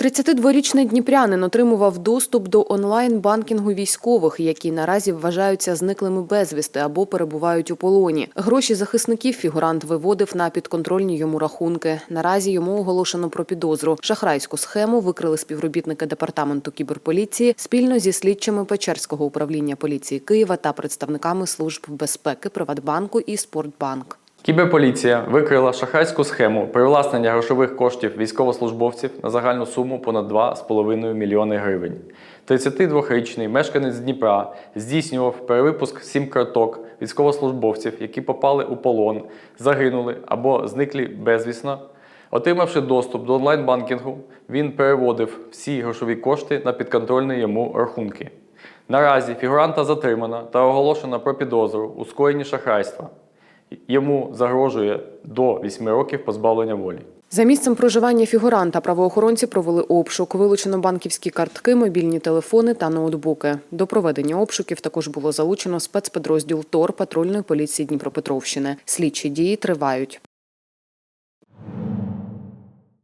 32-річний дніпрянин отримував доступ до онлайн-банкінгу військових, які наразі вважаються зниклими безвісти або перебувають у полоні. Гроші захисників фігурант виводив на підконтрольні йому рахунки. Наразі йому оголошено про підозру. Шахрайську схему викрили співробітники департаменту кіберполіції спільно зі слідчими Печерського управління поліції Києва та представниками служб безпеки Приватбанку і Спортбанк. Кіберполіція викрила шахрайську схему привласнення грошових коштів військовослужбовців на загальну суму понад 2,5 мільйони гривень. 32-річний мешканець Дніпра здійснював перевипуск сім-карток військовослужбовців, які попали у полон, загинули або зниклі безвісно. Отримавши доступ до онлайн-банкінгу, він переводив всі грошові кошти на підконтрольні йому рахунки. Наразі фігуранта затримано та оголошено про підозру у скоєнні шахрайства. Йому загрожує до 8 років позбавлення волі. За місцем проживання фігуранта правоохоронці провели обшук. Вилучено банківські картки, мобільні телефони та ноутбуки. До проведення обшуків також було залучено спецпідрозділ ТОР патрульної поліції Дніпропетровщини. Слідчі дії тривають.